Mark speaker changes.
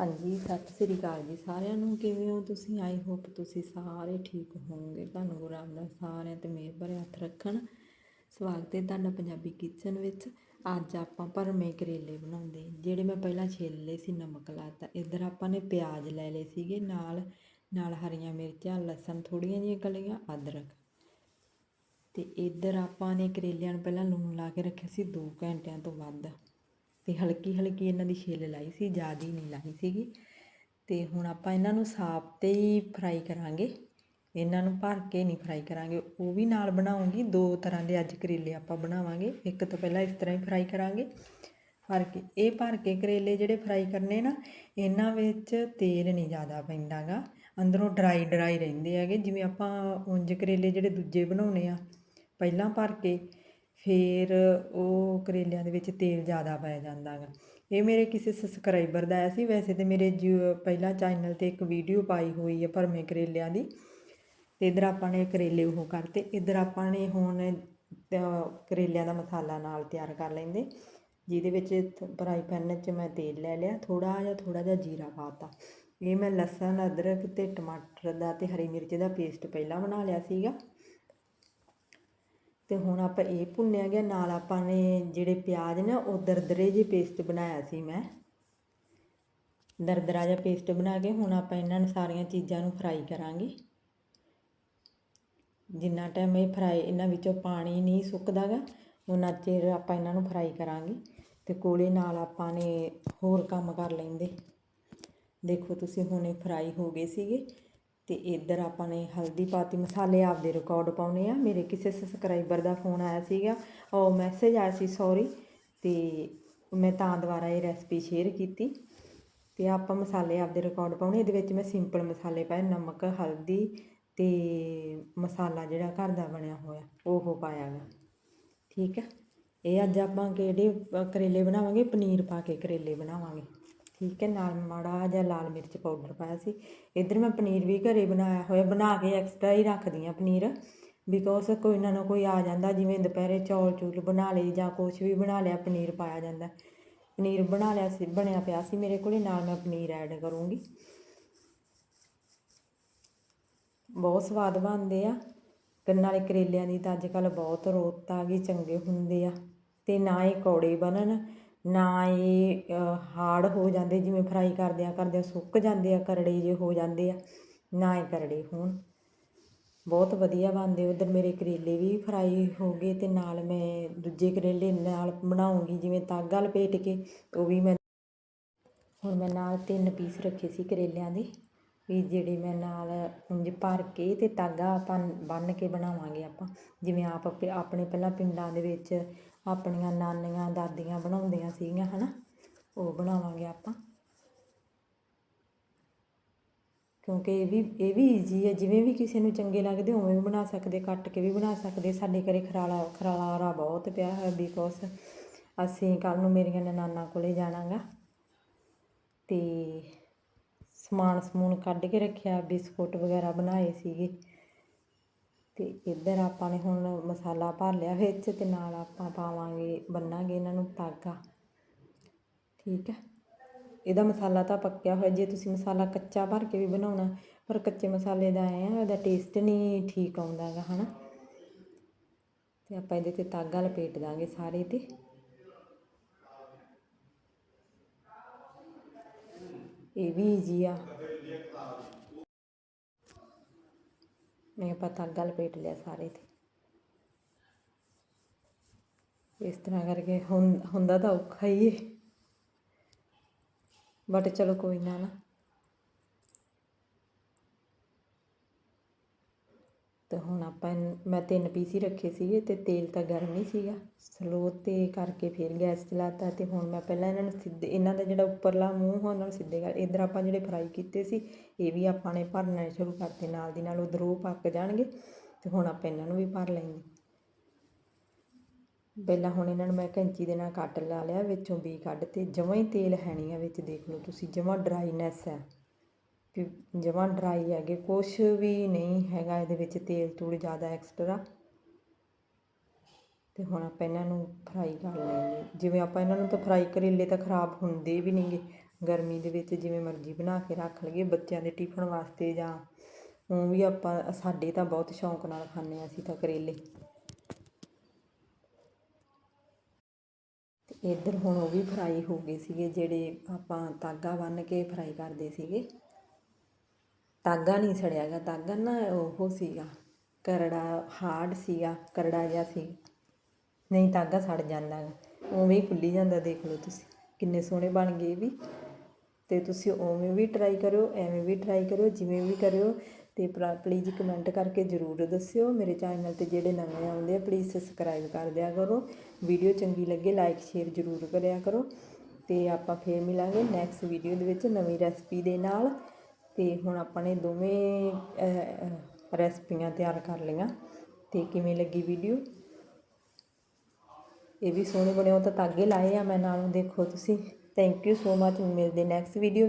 Speaker 1: ਹਾਂਜੀ, ਸਤਿ ਸ੍ਰੀ ਅਕਾਲ ਜੀ ਸਾਰਿਆਂ ਨੂੰ। ਕਿਵੇਂ ਹੋ ਤੁਸੀਂ? ਆਈ ਹੋਪ ਤੁਸੀਂ ਸਾਰੇ ਠੀਕ ਹੋਵੋਗੇ। ਤੁਹਾਨੂੰ ਗੁਰੂ ਰਾਮਦਾਸ ਸਾਰਿਆਂ ਤੇ ਮਿਹਰ ਭਰੇ ਹੱਥ ਰੱਖਣ। ਸਵਾਗਤ ਹੈ ਤੁਹਾਡਾ ਪੰਜਾਬੀ ਕਿਚਨ ਵਿੱਚ। ਅੱਜ ਆਪਾਂ ਭਰਮੇ ਕਰੇਲੇ ਬਣਾਉਂਦੇ ਜਿਹੜੇ ਮੈਂ ਪਹਿਲਾਂ ਛਿੱਲ ਲਏ ਸੀ, ਨਮਕ ਲਾਤਾ। ਇੱਧਰ ਆਪਾਂ ਨੇ ਪਿਆਜ਼ ਲੈ ਲਏ ਸੀਗੇ। ਨਾਲ ਨਾਲ ਹਰੀਆਂ ਮਿਰਚਾਂ, ਲਸਣ ਥੋੜੀਆਂ ਜਿਹੀਆਂ ਕਲੀਆਂ, ਅਦਰਕ। ਤੇ ਇੱਧਰ ਆਪਾਂ ਨੇ ਕਰੇਲਿਆਂ ਨੂੰ ਪਹਿਲਾਂ ਲੂਣ ਲਾ ਕੇ ਰੱਖਿਆ ਸੀ 2 ਘੰਟਿਆਂ ਤੋਂ ਵੱਧ। ਤੇ ਹਲਕੀ ਹਲਕੀ ਇਹਨਾਂ ਦੀ ਛਿੱਲ ਲਾਈ ਸੀ, ਜ਼ਿਆਦਾ ਨਹੀਂ ਲਾਈ ਸੀਗੀ। ਤੇ ਹੁਣ ਆਪਾਂ ਇਹਨਾਂ ਨੂੰ ਸਾਫ਼ ਤੇ ਹੀ ਫਰਾਈ ਕਰਾਂਗੇ। ਇਹਨਾਂ ਨੂੰ ਭਰ ਕੇ ਨਹੀਂ ਫਰਾਈ ਕਰਾਂਗੇ। ਉਹ ਵੀ ਨਾਲ ਬਣਾਉਂਗੀ। ਦੋ ਤਰ੍ਹਾਂ ਦੇ ਅੱਜ ਕਰੇਲੇ ਆਪਾਂ ਬਣਾਵਾਂਗੇ। ਇੱਕ ਤਾਂ ਪਹਿਲਾਂ ਇਸ ਤਰ੍ਹਾਂ ਹੀ ਫਰਾਈ ਕਰਾਂਗੇ। ਭਰ ਕੇ, ਇਹ ਭਰ ਕੇ ਕਰੇਲੇ ਜਿਹੜੇ ਫਰਾਈ ਕਰਨੇ ਨਾ, ਇਹਨਾਂ ਵਿੱਚ ਤੇਲ ਨਹੀਂ ਜ਼ਿਆਦਾ ਪੈਂਦਾਗਾ। ਅੰਦਰੋਂ ਡਰਾਈ ਡਰਾਈ ਰਹਿੰਦੇ ਹੈਗੇ। ਜਿਵੇਂ ਆਪਾਂ ਉਂਝ ਕਰੇਲੇ ਜਿਹੜੇ ਦੂਜੇ ਬਣਾਉਣੇ ਆ, ਪਹਿਲਾਂ ਭਰ ਕੇ ਫਿਰ ਉਹ ਕਰੇਲਿਆਂ ਦੇ ਵਿੱਚ ਤੇਲ ਜ਼ਿਆਦਾ ਪੈ ਜਾਂਦਾ ਗਾ। ਇਹ ਮੇਰੇ ਕਿਸੇ ਸਬਸਕ੍ਰਾਈਬਰ ਦਾ ਆਇਆ ਸੀ। ਵੈਸੇ ਤੇ ਮੇਰੇ ਜੋ ਪਹਿਲਾਂ ਚੈਨਲ ਤੇ ਇੱਕ ਵੀਡੀਓ ਪਾਈ ਹੋਈ ਹੈ ਭਰਮੇ ਕਰੇਲਿਆਂ ਦੀ। ਤੇ ਇਧਰ ਆਪਾਂ ਨੇ ਕਰੇਲੇ ਉਹ ਕਰਤੇ। ਇਧਰ ਆਪਾਂ ਨੇ ਹੁਣ ਕਰੇਲਿਆਂ ਦਾ ਮਸਾਲਾ ਨਾਲ ਤਿਆਰ ਕਰ ਲੈਂਦੇ। ਜਿਹਦੇ ਵਿੱਚ ਫਰਾਈ ਪੈਨ 'ਚ ਮੈਂ ਤੇਲ ਲੈ ਲਿਆ। ਥੋੜਾ ਜਿਹਾ ਥੋੜਾ ਜਿਹਾ ਜੀਰਾ ਪਾਤਾ ਇਹ ਮੈਂ ਲਸਣ, ਅਦਰਕ ਤੇ ਟਮਾਟਰ ਦਾ ਤੇ ਹਰੀ ਮਿਰਚ ਦਾ ਪੇਸਟ ਪਹਿਲਾਂ ਬਣਾ ਲਿਆ ਸੀਗਾ। ਅਤੇ ਹੁਣ ਆਪਾਂ ਇਹ ਭੁੰਨਿਆ ਗਿਆ, ਨਾਲ ਆਪਾਂ ਨੇ ਜਿਹੜੇ ਪਿਆਜ਼ ਨੇ, ਉਹ ਦਰਦਰੇ ਜਿਹੇ ਪੇਸਟ ਬਣਾਇਆ ਸੀ ਮੈਂ। ਦਰਦਰਾ ਜਿਹਾ ਪੇਸਟ ਬਣਾ ਕੇ ਹੁਣ ਆਪਾਂ ਇਹਨਾਂ ਨੂੰ ਸਾਰੀਆਂ ਚੀਜ਼ਾਂ ਨੂੰ ਫਰਾਈ ਕਰਾਂਗੇ। ਜਿੰਨਾ ਟਾਈਮ ਇਹ ਫਰਾਈ ਇਹਨਾਂ ਵਿੱਚੋਂ ਪਾਣੀ ਨਹੀਂ ਸੁੱਕਦਾਗਾ ਉਹਨਾਂ ਚਿਰ ਆਪਾਂ ਇਹਨਾਂ ਨੂੰ ਫਰਾਈ ਕਰਾਂਗੇ ਤੇ ਕੋਲੇ ਨਾਲ ਆਪਾਂ ਨੇ ਹੋਰ ਕੰਮ ਕਰ ਲੈਂਦੇ। ਦੇਖੋ ਤੁਸੀਂ ਹੁਣੇ ਫਰਾਈ ਹੋ ਗਏ ਸੀਗੇ। ਤੇ ਇੱਧਰ ਆਪਾਂ ਨੇ ਹਲਦੀ ਪਾਤੀ ਮਸਾਲੇ ਆਪਦੇ ਰਿਕਾਰਡ ਪਾਉਣੇ ਆ। ਮੇਰੇ ਕਿਸੇ ਸਬਸਕ੍ਰਾਈਬਰ ਦਾ ਫੋਨ ਆਇਆ ਸੀਗਾ, ਉਹ ਮੈਸੇਜ ਆਇਆ ਸੀ ਸੌਰੀ ਤੇ ਮੈਂ ਤਾਂ ਦੁਬਾਰਾ ਇਹ ਰੈਸਪੀ ਸ਼ੇਅਰ ਕੀਤੀ। ਤੇ ਆਪਾਂ ਮਸਾਲੇ ਆਪਦੇ ਰਿਕਾਰਡ ਪਾਉਣੇ, ਇਹਦੇ ਵਿੱਚ ਮੈਂ ਸਿੰਪਲ ਮਸਾਲੇ ਪਾਏ, ਨਮਕ, ਹਲਦੀ ਤੇ ਮਸਾਲਾ ਜਿਹੜਾ ਘਰ ਦਾ ਬਣਿਆ ਹੋਇਆ, ਉਹ ਪਾਇਆਗਾ ਠੀਕ ਹੈ ਇਹ ਅੱਜ ਆਪਾਂ ਕਿਹੜੇ ਕਰੇਲੇ ਬਣਾਵਾਂਗੇ? ਪਨੀਰ ਪਾ ਕੇ ਕਰੇਲੇ ਬਣਾਵਾਂਗੇ। ਠੀਕ ਹੈ, ਨਾਲ ਮਾੜਾ ਜਿਹਾ ਲਾਲ ਮਿਰਚ ਪਾਊਡਰ ਪਾਇਆ ਸੀ। ਇੱਧਰ ਮੈਂ ਪਨੀਰ ਵੀ ਘਰੇ ਬਣਾਇਆ ਹੋਇਆ, ਬਣਾ ਕੇ ਐਕਸਟਰਾ ਹੀ ਰੱਖਦੀ ਆ ਪਨੀਰ ਬਿਕੋਜ਼ ਕੋਈ ਨਾ ਨਾ ਕੋਈ ਆ ਜਾਂਦਾ, ਜਿਵੇਂ ਦੁਪਹਿਰੇ ਚੌਲ ਚੂਲ ਬਣਾ ਲਈ ਜਾਂ ਕੁਝ ਵੀ ਬਣਾ ਲਿਆ, ਪਨੀਰ ਪਾਇਆ ਜਾਂਦਾ। ਪਨੀਰ ਬਣਾ ਲਿਆ ਸੀ, ਬਣਿਆ ਪਿਆ ਸੀ ਮੇਰੇ ਕੋਲੇ, ਨਾਲ ਮੈਂ ਪਨੀਰ ਐਡ ਕਰੂੰਗੀ। ਬਹੁਤ ਸਵਾਦ ਬਣਦੇ ਆ, ਤੇ ਨਾਲੇ ਕਰੇਲਿਆਂ ਦੀ ਤਾਂ ਅੱਜ ਕੱਲ ਬਹੁਤ ਰੋਤ ਆ ਗਈ, ਚੰਗੇ ਹੁੰਦੇ ਆ, ਤੇ ਨਾ ਇਹ ਕੌੜੇ ਬਣਨ। ਨਾ ਇਹ ਹਾਰਡ ਹੋ ਜਾਂਦੇ, ਜਿਵੇਂ ਫਰਾਈ ਕਰਦਿਆਂ ਕਰਦਿਆਂ ਸੁੱਕ ਜਾਂਦੇ ਆ, ਕਰੜੇ ਜੇ ਹੋ ਜਾਂਦੇ ਆ, ਨਾ ਇਹ ਕਰੜੇ ਹੋਣ। ਬਹੁਤ ਵਧੀਆ ਬਣਦੇ, ਉੱਧਰ ਮੇਰੇ ਕਰੇਲੇ ਵੀ ਫਰਾਈ ਹੋ ਗਏ ਅਤੇ ਨਾਲ ਮੈਂ ਦੂਜੇ ਕਰੇਲੇ ਨਾਲ ਬਣਾਉਂਗੀ, ਜਿਵੇਂ ਤਾਗਾ ਲਪੇਟ ਕੇ, ਉਹ ਵੀ ਮੈਂ ਹੁਣ ਮੈਂ ਨਾਲ ਤਿੰਨ ਪੀਸ ਰੱਖੇ ਸੀ ਕਰੇਲਿਆਂ ਦੇ, ਵੀ ਜਿਹੜੇ ਮੈਂ ਨਾਲ ਉਂਝ ਭਰ ਕੇ ਅਤੇ ਤਾਗਾ ਆਪਾਂ ਬੰਨ ਕੇ ਬਣਾਵਾਂਗੇ ਆਪਾਂ, ਜਿਵੇਂ ਆਪ, ਆਪਣੇ ਪਹਿਲਾਂ ਪਿੰਡਾਂ ਦੇ ਵਿੱਚ ਆਪਣੀਆਂ ਨਾਨੀਆਂ, ਦਾਦੀਆਂ ਬਣਾਉਂਦੀਆਂ ਸੀਗੀਆਂ, ਹਨਾ? ਉਹ ਬਣਾਵਾਂਗੇ ਆਪਾਂ। ਕਿਉਂਕਿ ਇਹ ਵੀ ਇਹ ਵੀ ਈਜ਼ੀ ਹੈ ਜਿਵੇਂ ਵੀ ਕਿਸੇ ਨੂੰ ਚੰਗੇ ਲੱਗਦੇ, ਉਵੇਂ ਵੀ ਬਣਾ ਸਕਦੇ, ਕੱਟ ਕੇ ਵੀ ਬਣਾ ਸਕਦੇ। ਸਾਡੇ ਘਰੇ ਖਰਾਲਾ ਖਰਾਲਾ ਬਹੁਤ ਪਿਆ ਹੈ ਬਿਕੋਜ਼ ਅਸੀਂ ਕੱਲ ਨੂੰ ਮੇਰੀਆਂ ਨਨਾਨਾ ਕੋਲੇ ਜਾਣਾਗਾ। ਤੇ ਸਮਾਨ ਸਮੂਨ ਕੱਢ ਕੇ ਰੱਖਿਆ, ਬਿਸਕੁਟ ਵਗੈਰਾ ਬਣਾਏ ਸੀਗੇ। ਅਤੇ ਇੱਧਰ ਆਪਾਂ ਨੇ ਹੁਣ ਮਸਾਲਾ ਭਰ ਲਿਆ ਵਿੱਚ ਅਤੇ ਨਾਲ ਆਪਾਂ ਪਾਵਾਂਗੇ, ਬੰਨਾਂਗੇ ਇਹਨਾਂ ਨੂੰ ਤਾਗਾ ਠੀਕ ਹੈ? ਇਹਦਾ ਮਸਾਲਾ ਤਾਂ ਪੱਕਿਆ ਹੋਇਆ, ਜੇ ਤੁਸੀਂ ਮਸਾਲਾ ਕੱਚਾ ਭਰ ਕੇ ਵੀ ਬਣਾਉਣਾ, ਪਰ ਕੱਚੇ ਮਸਾਲੇ ਦਾ ਐ ਆ ਉਹਦਾ ਟੇਸਟ ਨਹੀਂ ਠੀਕ ਆਉਂਦਾ ਗਾ ਹਨਾ? ਤੇ ਆਪਾਂ ਇਹਦੇ ਤੇ ਤਾਗਾ ਲਪੇਟ ਦਾਂਗੇ ਸਾਰੇ ਤੇ। ਇਹ ਵੀ ਈਜ਼ੀ ਆ। ਮੈਂ ਆਪਾਂ ਤਾਗਾ ਲਪੇਟ ਲਿਆ ਸਾਰੇ ਤੇ। ਇਸ ਤਰ੍ਹਾਂ ਕਰਕੇ ਹੁੰ, ਹੁੰਦਾ ਤਾਂ ਔਖਾ ਹੀ ਹੈ ਬਟ ਚਲੋ ਕੋਈ ਨਾ ਨਾ। ਅਤੇ ਹੁਣ ਆਪਾਂ ਇਹਨ- ਮੈਂ ਤਿੰਨ ਪੀਸ ਹੀ ਰੱਖੇ ਸੀਗੇ ਅਤੇ ਤੇਲ ਤਾਂ ਗਰਮ ਹੀ ਸੀਗਾ। ਸਲੋ ਤੇ ਕਰਕੇ ਫਿਰ ਗੈਸ ਚਲਾ ਤਾ ਅਤੇ ਹੁਣ ਮੈਂ ਪਹਿਲਾਂ ਇਹਨਾਂ ਨੂੰ ਸਿੱਧੇ, ਇਹਨਾਂ ਦਾ ਜਿਹੜਾ ਉੱਪਰਲਾ ਮੂੰਹ ਉਹਨਾਂ ਨੂੰ ਸਿੱਧੇ ਕਰ, ਇੱਧਰ ਆਪਾਂ ਜਿਹੜੇ ਫਰਾਈ ਕੀਤੇ ਸੀ, ਇਹ ਵੀ ਆਪਾਂ ਨੇ ਭਰਨੇ ਸ਼ੁਰੂ ਕਰਤੇ, ਨਾਲ ਦੀ ਨਾਲ ਉੱਧਰ ਉਹ ਪੱਕ ਜਾਣਗੇ ਅਤੇ ਹੁਣ ਆਪਾਂ ਇਹਨਾਂ ਨੂੰ ਵੀ ਭਰ ਲੈਂਗੇ। ਪਹਿਲਾਂ ਹੁਣ ਇਹਨਾਂ ਨੂੰ ਮੈਂ ਕੈਂਚੀ ਦੇ ਨਾਲ ਕੱਟ ਲਾ ਲਿਆ, ਵਿੱਚੋਂ ਵੀ ਕੱਢ ਤੇ ਜਮਾਂ ਹੀ ਤੇਲ ਹੈ ਨਹੀਂ ਆ ਵਿੱਚ, ਦੇਖ ਲਓ ਤੁਸੀਂ, ਜਮਾਂ ਡਰਾਈਨੈਸ ਹੈ। ਕਿ ਜਮਾਂ ਡਰਾਈ ਹੈਗੇ, ਕੁਛ ਵੀ ਨਹੀਂ ਹੈਗਾ ਇਹਦੇ ਵਿੱਚ, ਤੇਲ ਤੂਲ ਜ਼ਿਆਦਾ ਐਕਸਟਰਾ ਅਤੇ ਹੁਣ ਆਪਾਂ ਇਹਨਾਂ ਨੂੰ ਫਰਾਈ ਕਰ ਲੈਂਦੇ ਜਿਵੇਂ ਆਪਾਂ ਇਹਨਾਂ ਨੂੰ ਤਾਂ ਫਰਾਈ ਕਰੇਲੇ ਤਾਂ ਖਰਾਬ ਹੁੰਦੇ ਵੀ ਨਹੀਂਗੇ ਗਰਮੀ ਦੇ ਵਿੱਚ ਜਿਵੇਂ ਮਰਜ਼ੀ ਬਣਾ ਕੇ ਰੱਖ ਲਈਏ, ਬੱਚਿਆਂ ਦੇ ਟਿਫਨ ਵਾਸਤੇ ਜਾਂ ਉਹ ਵੀ ਆਪਾਂ, ਸਾਡੇ ਤਾਂ ਬਹੁਤ ਸ਼ੌਂਕ ਨਾਲ ਖਾਂਦੇ ਹਾਂ ਅਸੀਂ ਤਾਂ ਕਰੇਲੇ। ਇੱਧਰ ਹੁਣ ਉਹ ਵੀ ਫਰਾਈ ਹੋ ਗਏ ਸੀਗੇ, ਜਿਹੜੇ ਆਪਾਂ ਤਾਗਾ ਬੰਨ ਕੇ ਫਰਾਈ ਕਰਦੇ ਸੀਗੇ। ਧਾਗਾ ਨਹੀਂ ਸੜਿਆ ਸੜਿਆਗਾ ਧਾਗਾ ਨਾ ਉਹ ਸੀਗਾ, ਕਰੜਾ ਹਾਰਡ ਸੀਗਾ, ਕਰੜਾ ਜਿਹਾ ਸੀ। ਨਹੀਂ, ਧਾਗਾ ਸੜ ਜਾਂਦਾ ਗਾ ਉਵੇਂ ਹੀ ਖੁੱਲੀ ਜਾਂਦਾ, ਦੇਖ ਲਓ ਤੁਸੀਂ। ਕਿੰਨੇ ਸੋਹਣੇ ਬਣ ਗਏ ਵੀ। ਤੇ ਤੁਸੀਂ ਉਵੇਂ ਵੀ ਟਰਾਈ ਕਰਿਓ, ਐਵੇਂ ਵੀ ਟਰਾਈ ਕਰਿਓ, ਜਿਵੇਂ ਵੀ ਕਰਿਓ। ਤੇ ਪਲੀਜ਼ ਕਮੈਂਟ ਕਰਕੇ ਜ਼ਰੂਰ ਦੱਸਿਓ। ਮੇਰੇ ਚੈਨਲ ਤੇ ਜਿਹੜੇ ਨਵੇਂ ਆਉਂਦੇ ਆ ਪਲੀਜ਼ ਸਬਸਕ੍ਰਾਈਬ ਕਰ ਦਿਆ ਕਰੋ। ਵੀਡੀਓ ਚੰਗੀ ਲੱਗੇ ਲਾਈਕ ਸ਼ੇਅਰ ਜ਼ਰੂਰ ਕਰਿਆ ਕਰੋ। ਤੇ ਆਪਾਂ ਫੇਰ ਮਿਲਾਂਗੇ ਨੈਕਸਟ ਵੀਡੀਓ ਦੇ ਵਿੱਚ ਨਵੀਂ ਰੈਸਪੀ ਦੇ ਨਾਲ। ਅਤੇ ਹੁਣ ਆਪਾਂ ਨੇ ਦੋਵੇਂ ਰੈਸਪੀਆਂ ਤਿਆਰ ਕਰ ਲਈਆਂ। ਅਤੇ ਕਿਵੇਂ ਲੱਗੀ ਵੀਡੀਓ ਇਹ ਵੀ ਸੋਹਣੇ ਬਣੇ, ਉਹ ਤਾਂ ਤਾਗੇ ਲਾਏ ਆ ਮੈਂ ਨਾਲੋਂ, ਦੇਖੋ ਤੁਸੀਂ। ਥੈਂਕ ਯੂ ਸੋ ਮਚ ਮਿਲਦੇ ਨੈਕਸਟ ਵੀਡੀਓ